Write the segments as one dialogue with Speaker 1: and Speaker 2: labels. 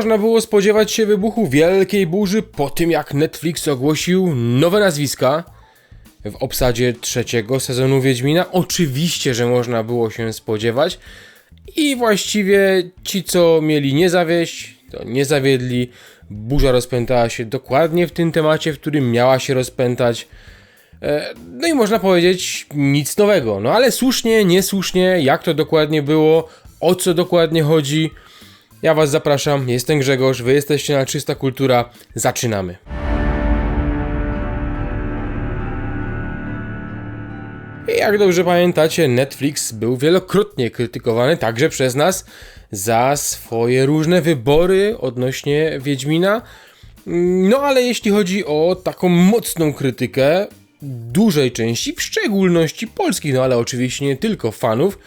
Speaker 1: można było spodziewać się wybuchu wielkiej burzy po tym, jak Netflix ogłosił nowe nazwiska w obsadzie trzeciego sezonu Wiedźmina? Oczywiście, że można było się spodziewać. I właściwie ci, co mieli nie zawieść, to nie zawiedli. Burza rozpętała się dokładnie w tym temacie, w którym miała się rozpętać. E, No i można powiedzieć nic nowego. No ale słusznie, niesłusznie, jak to dokładnie było, o co dokładnie chodzi. Ja Was zapraszam, jestem Grzegorz, Wy jesteście na Czysta Kultura. Zaczynamy. Jak dobrze pamiętacie, Netflix był wielokrotnie krytykowany także przez nas za swoje różne wybory odnośnie Wiedźmina. No ale jeśli chodzi o taką mocną krytykę dużej części, w szczególności polskich, no ale oczywiście nie tylko fanów,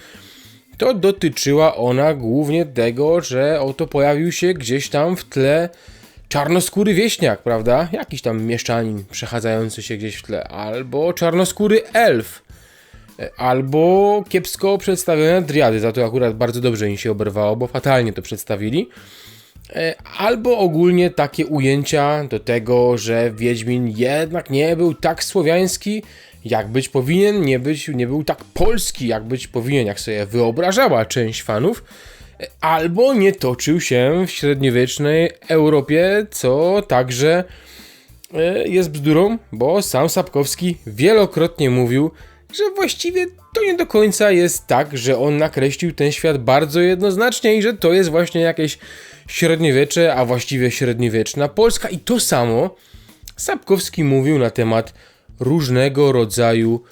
Speaker 1: to dotyczyła ona głównie tego, że oto pojawił się gdzieś tam w tle czarnoskóry wieśniak, prawda? Jakiś tam mieszczanin przechadzający się gdzieś w tle, albo czarnoskóry elf, albo kiepsko przedstawione driady, za to akurat bardzo dobrze im się oberwało, bo fatalnie to przedstawili. E, Albo ogólnie takie ujęcia do tego, że Wiedźmin jednak nie był tak słowiański, jak być powinien, nie, być, nie był tak polski, jak być powinien, jak sobie wyobrażała część fanów, E, albo nie toczył się w średniowiecznej Europie, co także e, jest bzdurą, bo sam Sapkowski wielokrotnie mówił, że właściwie to nie do końca jest tak, że on nakreślił ten świat bardzo jednoznacznie i że to jest właśnie jakieś średniowiecze, a właściwie średniowieczna Polska. I to samo Sapkowski mówił na temat różnego rodzaju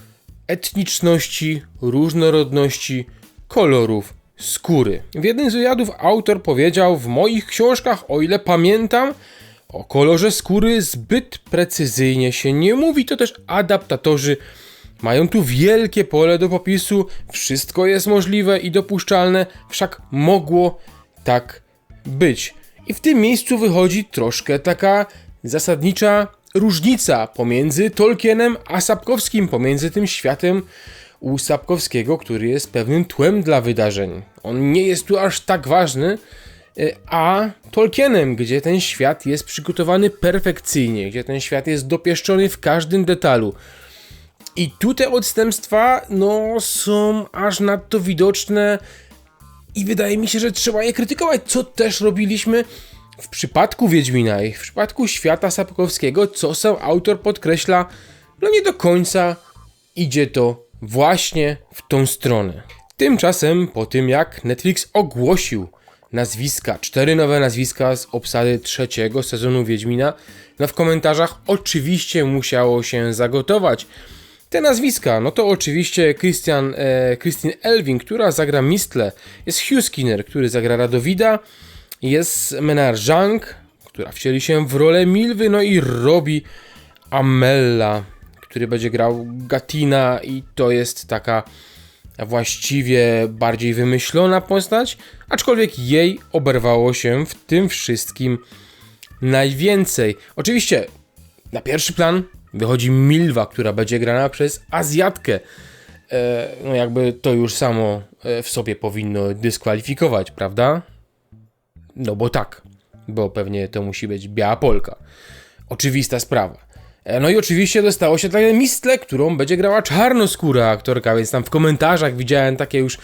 Speaker 1: etniczności, różnorodności, kolorów skóry. W jednym z wywiadów autor powiedział: W moich książkach, o ile pamiętam, o kolorze skóry zbyt precyzyjnie się nie mówi, to też adaptatorzy mają tu wielkie pole do popisu, wszystko jest możliwe i dopuszczalne, wszak mogło tak być. I w tym miejscu wychodzi troszkę taka zasadnicza różnica pomiędzy Tolkienem a Sapkowskim, pomiędzy tym światem u Sapkowskiego, który jest pewnym tłem dla wydarzeń. On nie jest tu aż tak ważny, y, a Tolkienem, gdzie ten świat jest przygotowany perfekcyjnie, gdzie ten świat jest dopieszczony w każdym detalu. I tu te odstępstwa, no, są aż nadto widoczne i wydaje mi się, że trzeba je krytykować, co też robiliśmy w przypadku Wiedźmina i w przypadku świata Sapkowskiego, co sam autor podkreśla, no nie do końca idzie to właśnie w tą stronę. Tymczasem, po tym jak Netflix ogłosił nazwiska, cztery nowe nazwiska z obsady trzeciego sezonu Wiedźmina, no w komentarzach oczywiście musiało się zagotować. Te nazwiska, no to oczywiście Christian, e, Christine która zagra Mistle, jest Hugh Skinner, który zagra Radowida, jest Menar Zhang, która wcieli się w rolę Milwy, no i Robi Amella, który będzie grał Gatina i to jest taka właściwie bardziej wymyślona postać, aczkolwiek jej oberwało się w tym wszystkim najwięcej. Oczywiście na pierwszy plan wychodzi Milwa, która będzie grana przez Azjatkę. E, no jakby to już samo e, w sobie powinno dyskwalifikować, prawda? No bo tak, bo pewnie to musi być biała Polka. Oczywista sprawa. E, No i oczywiście dostało się takie mistle, którą będzie grała czarnoskóra aktorka, więc tam w komentarzach widziałem takie już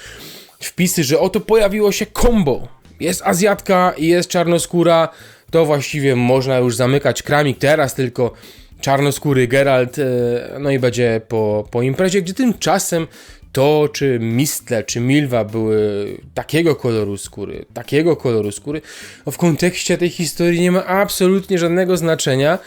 Speaker 1: wpisy, że oto pojawiło się combo. Jest Azjatka i jest czarnoskóra, to właściwie można już zamykać kramik teraz, tylko czarnoskóry Geralt, e, no i będzie po, po imprezie, gdzie tymczasem to, czy Mistle, czy Milwa były takiego koloru skóry, takiego koloru skóry, no w kontekście tej historii nie ma absolutnie żadnego znaczenia,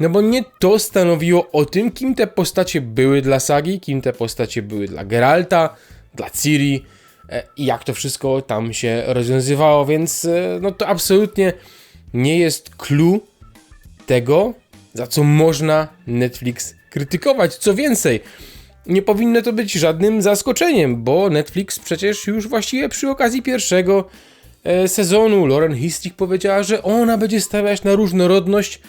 Speaker 1: no bo nie to stanowiło o tym, kim te postacie były dla sagi, kim te postacie były dla Geralta, dla Ciri e, i jak to wszystko tam się rozwiązywało, więc e, no to absolutnie nie jest clue tego, za co można Netflix krytykować. Co więcej, nie powinno to być żadnym zaskoczeniem, bo Netflix przecież już właściwie przy okazji pierwszego e, sezonu Lauren Histrik powiedziała, że ona będzie stawiać na różnorodność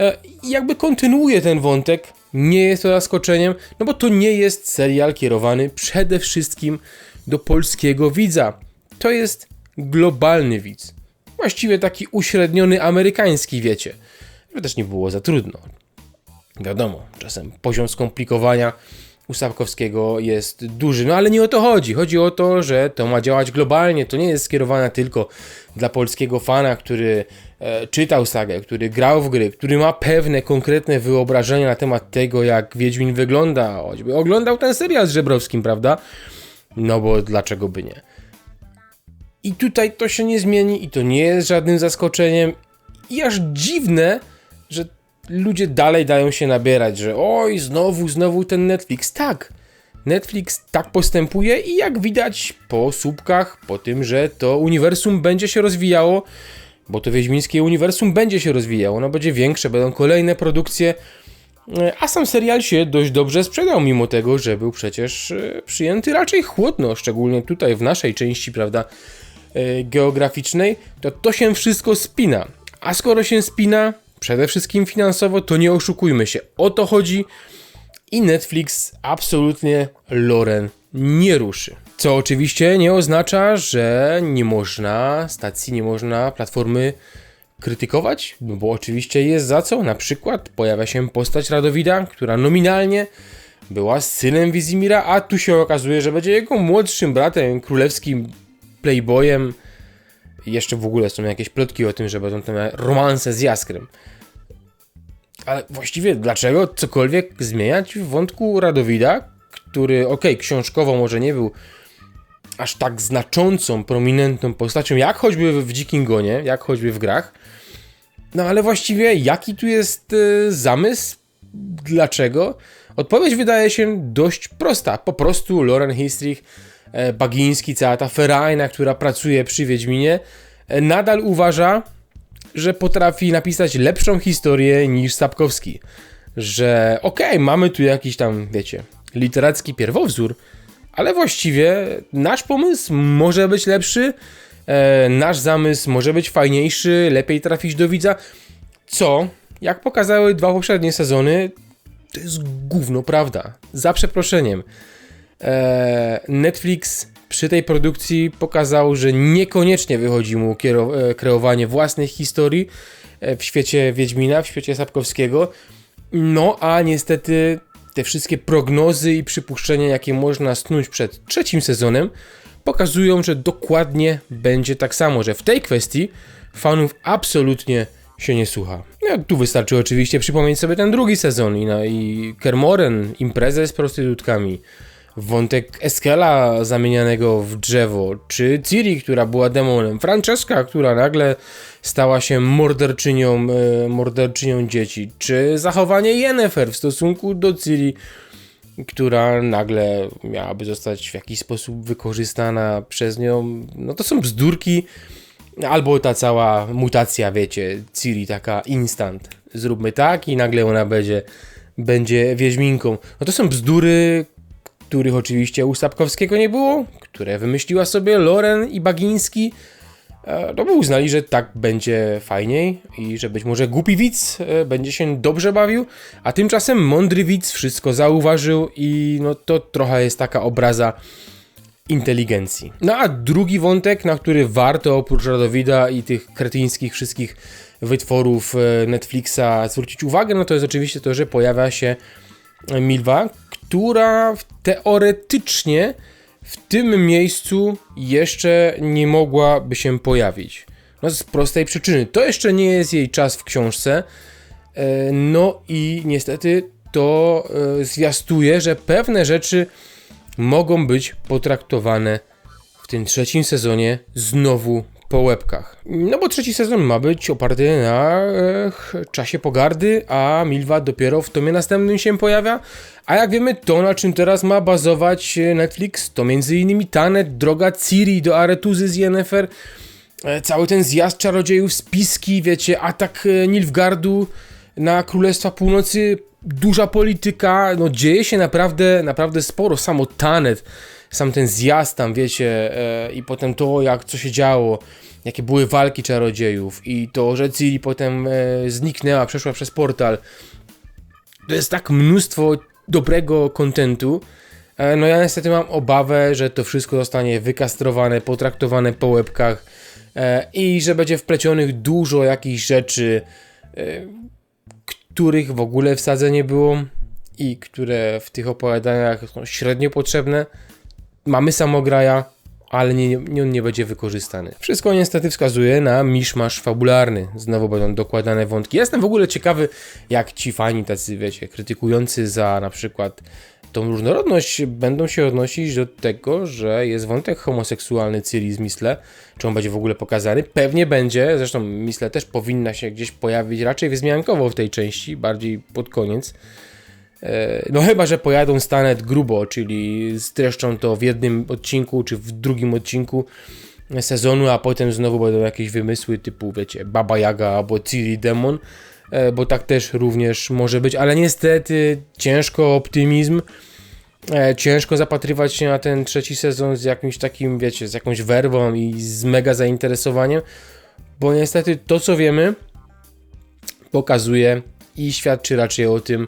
Speaker 1: e, i jakby kontynuuje ten wątek. Nie jest to zaskoczeniem, no bo to nie jest serial kierowany przede wszystkim do polskiego widza. To jest globalny widz. właściwie taki uśredniony amerykański, wiecie. Żeby też nie było za trudno. Wiadomo, czasem poziom skomplikowania u Sapkowskiego jest duży, no ale nie o to chodzi. Chodzi o to, że to ma działać globalnie. To nie jest skierowane tylko dla polskiego fana, który e, czytał sagę, który grał w gry, który ma pewne konkretne wyobrażenia na temat tego, jak Wiedźmin wygląda, choćby oglądał ten serial z Żebrowskim, prawda? No bo dlaczego by nie? I tutaj to się nie zmieni i to nie jest żadnym zaskoczeniem. I aż dziwne, ludzie dalej dają się nabierać, że oj, znowu, znowu ten Netflix. Tak, Netflix tak postępuje i jak widać po słupkach, po tym, że to uniwersum będzie się rozwijało, bo to Wiedźmińskie uniwersum będzie się rozwijało, ono będzie większe, będą kolejne produkcje, e, a sam serial się dość dobrze sprzedał, mimo tego, że był przecież e, przyjęty raczej chłodno, szczególnie tutaj w naszej części, prawda, e, geograficznej, to to się wszystko spina. A skoro się spina, przede wszystkim finansowo, to nie oszukujmy się. O to chodzi i Netflix absolutnie Loren nie ruszy. Co oczywiście nie oznacza, że nie można stacji, nie można platformy krytykować, no bo oczywiście jest za co. Na przykład pojawia się postać Radowida, która nominalnie była synem Wizimira, a tu się okazuje, że będzie jego młodszym bratem, królewskim playboyem. Jeszcze w ogóle są jakieś plotki o tym, że będą tam romanse z Jaskrem. Ale właściwie dlaczego cokolwiek zmieniać w wątku Radowida, który, okej, okay, książkowo może nie był aż tak znaczącą, prominentną postacią, jak choćby w Dzikim Gonie, jak choćby w grach. No ale właściwie jaki tu jest y, zamysł? Dlaczego? Odpowiedź wydaje się dość prosta. Po prostu Loren Histrich, Bagiński, cała ta ferajna, która pracuje przy Wiedźminie, e, nadal uważa, że potrafi napisać lepszą historię niż Sapkowski. Że okej, okay, mamy tu jakiś tam, wiecie, literacki pierwowzór, ale właściwie nasz pomysł może być lepszy, e, nasz zamysł może być fajniejszy, lepiej trafić do widza, co, jak pokazały dwa poprzednie sezony, to jest gówno prawda. Za przeproszeniem. E, Netflix przy tej produkcji pokazał, że niekoniecznie wychodzi mu e, kreowanie własnych historii e, w świecie Wiedźmina, w świecie Sapkowskiego. No a niestety te wszystkie prognozy i przypuszczenia, jakie można snuć przed trzecim sezonem, pokazują, że dokładnie będzie tak samo, że w tej kwestii fanów absolutnie się nie słucha. No, tu wystarczy oczywiście przypomnieć sobie ten drugi sezon i, i Kermoren, imprezę z prostytutkami, wątek Eskela zamienianego w drzewo, czy Ciri, która była demonem, Francesca, która nagle stała się morderczynią, e, morderczynią dzieci, czy zachowanie Yennefer w stosunku do Ciri, która nagle miałaby zostać w jakiś sposób wykorzystana przez nią. No to są bzdurki, albo ta cała mutacja, wiecie, Ciri taka instant. Zróbmy tak i nagle ona będzie będzie Wiedźminką. No to są bzdury, których oczywiście u Sapkowskiego nie było, które wymyśliła sobie Loren i Bagiński, e, no bo uznali, że tak będzie fajniej i że być może głupi widz e, będzie się dobrze bawił, a tymczasem mądry widz wszystko zauważył i no to trochę jest taka obraza inteligencji. No a drugi wątek, na który warto oprócz Radowida i tych kretyńskich wszystkich wytworów e, Netflixa zwrócić uwagę, no to jest oczywiście to, że pojawia się Milwa, która teoretycznie w tym miejscu jeszcze nie mogłaby się pojawić. No z prostej przyczyny. To jeszcze nie jest jej czas w książce. E, no i niestety to e, zwiastuje, że pewne rzeczy mogą być potraktowane w tym trzecim sezonie znowu po łebkach. No bo trzeci sezon ma być oparty na e, czasie pogardy, a Milwa dopiero w tomie następnym się pojawia. A jak wiemy, to na czym teraz ma bazować e, Netflix, to m.in. Tanet, droga Ciri do Aretuzy z Yennefer, e, cały ten zjazd czarodziejów, spiski, wiecie, atak e, Nilfgardu na Królestwa Północy, duża polityka, no dzieje się naprawdę, naprawdę sporo, samo Tanet sam ten zjazd tam, wiecie, e, i potem to, jak co się działo, jakie były walki czarodziejów i to, że Ciri potem e, zniknęła, przeszła przez portal. To jest tak mnóstwo dobrego kontentu. E, no ja niestety mam obawę, że to wszystko zostanie wykastrowane, potraktowane po łebkach e, i że będzie wplecionych dużo jakichś rzeczy, e, których w ogóle w sadze nie było i które w tych opowiadaniach są średnio potrzebne. Mamy samograja, ale nie, nie, on nie będzie wykorzystany. Wszystko niestety wskazuje na miszmasz fabularny. Znowu będą dokładane wątki. Jestem w ogóle ciekawy, jak ci fani tacy, wiecie, krytykujący za na przykład tą różnorodność będą się odnosić do tego, że jest wątek homoseksualny Ciri z Misle. Czy on będzie w ogóle pokazany? Pewnie będzie, zresztą Misle też powinna się gdzieś pojawić raczej wzmiankowo w tej części, bardziej pod koniec. E, No chyba, że pojadą Stanet grubo, czyli streszczą to w jednym odcinku, czy w drugim odcinku sezonu, a potem znowu będą jakieś wymysły typu, wiecie, Baba Yaga albo Ciri Demon, e, bo tak też również może być, ale niestety ciężko optymizm, e, ciężko zapatrywać się na ten trzeci sezon z jakimś takim, wiecie, z jakąś werwą i z mega zainteresowaniem, bo niestety to, co wiemy, pokazuje i świadczy raczej o tym,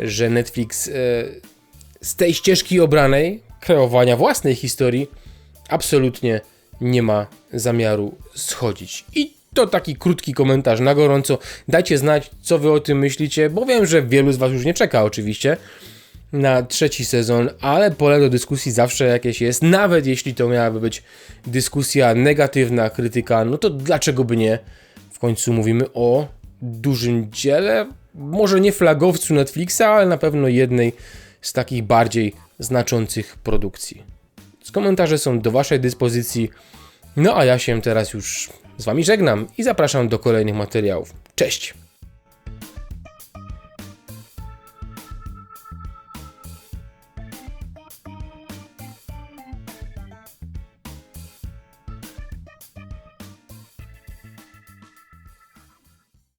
Speaker 1: że Netflix e, z tej ścieżki obranej, kreowania własnej historii, absolutnie nie ma zamiaru schodzić. I to taki krótki komentarz na gorąco. Dajcie znać, co wy o tym myślicie, bo wiem, że wielu z was już nie czeka oczywiście na trzeci sezon, ale pole do dyskusji zawsze jakieś jest, nawet jeśli to miałaby być dyskusja negatywna, krytyka, no to dlaczego by nie? W końcu mówimy o dużym dziele, może nie flagowcu Netflixa, ale na pewno jednej z takich bardziej znaczących produkcji. Komentarze są do Waszej dyspozycji. No a ja się teraz już z Wami żegnam i zapraszam do kolejnych materiałów. Cześć!